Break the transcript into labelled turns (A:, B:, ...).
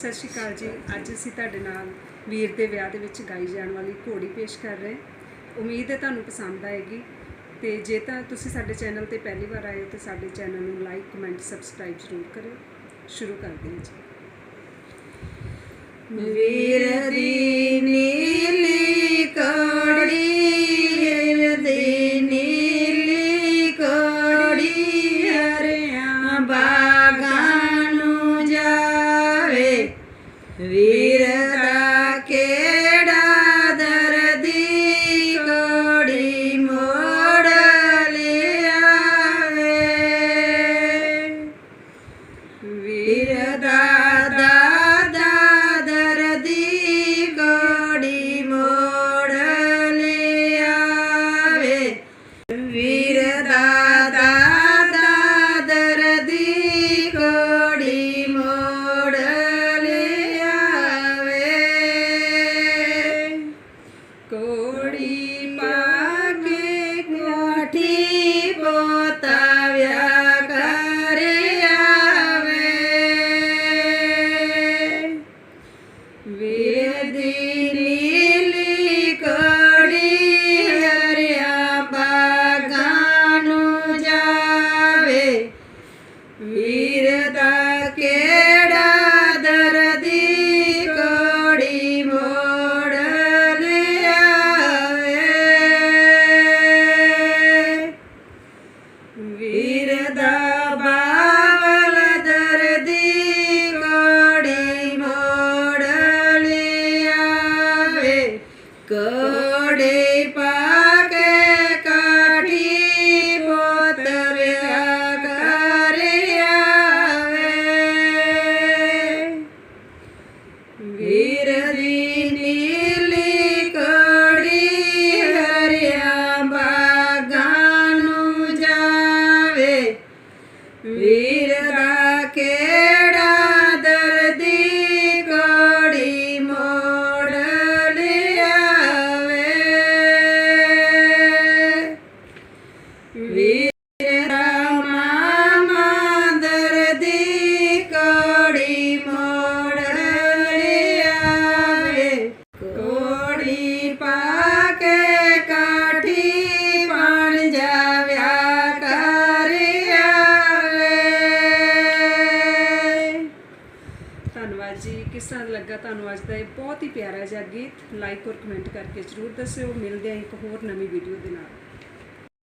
A: ਸਤਿ ਸ਼੍ਰੀ ਅਕਾਲ ਜੀ। ਅੱਜ ਅਸੀਂ ਤੁਹਾਡੇ ਨਾਲ ਵੀਰ ਦੇ ਵਿਆਹ ਦੇ ਵਿੱਚ ਗਾਈ ਜਾਣ ਵਾਲੀ ਘੋੜੀ ਪੇਸ਼ ਕਰ ਰਹੇ ਉਮੀਦ ਹੈ ਤੁਹਾਨੂੰ ਪਸੰਦ ਆਏਗੀ। ਤੇ ਜੇ ਤਾਂ ਤੁਸੀਂ ਸਾਡੇ ਚੈਨਲ ਤੇ ਪਹਿਲੀ ਵਾਰ ਆਏ ਹੋ ਤਾਂ ਸਾਡੇ ਚੈਨਲ ਨੂੰ ਲਾਈਕ, ਕਮੈਂਟ, ਸਬਸਕ੍ਰਾਈਬ ਜ਼ਰੂਰ ਕਰਿਓ। ਸ਼ੁਰੂ ਕਰਦੇ ਹਾਂ ਜੀ।
B: ਵੀਰ ਵੀਰ ਦਾ ਕਿਹੜਾ ਦਰਦੀ ਕੋੜੀ ਮੋੜ ਲਿਆਵੇ ਵੀਰ ਦਾ ਕੋੜੀ ਪਾ ਕੇ ਕੋਠੀ ਪੋਤਾ ਵਿਆਹ ਕਰ ਆਵੇ। ਵੀਰ ਦੀ ਨੀਲੀ ਕੋੜੀ ਹਰਿਆ ਬਾਗਾਂ ਕੋੜੇ ਪਾ ਕੇ ਕਾਠੀ ਪੋਤ ਵਿਆਹ ਕਰ ਆਵੇ ਵੀਰ ਦੀ ਨੀਲੀ ਕੋੜੀ ਹਰਿਆ
A: ਧੰਨਵਾਦ ਜੀ। ਕਿਸ ਤਰ੍ਹਾਂ ਲੱਗਾ ਤੁਹਾਨੂੰ ਅੱਜ ਦਾ ਇਹ ਬਹੁਤ ਹੀ ਪਿਆਰਾ ਜਿਹਾ ਗੀਤ? ਲਾਈਕ ਔਰ ਕਮੈਂਟ ਕਰਕੇ ਜ਼ਰੂਰ ਦੱਸਿਓ। ਮਿਲਦੇ ਹਾਂ ਇੱਕ ਹੋਰ ਨਵੀਂ ਵੀਡੀਓ ਦੇ ਨਾਲ।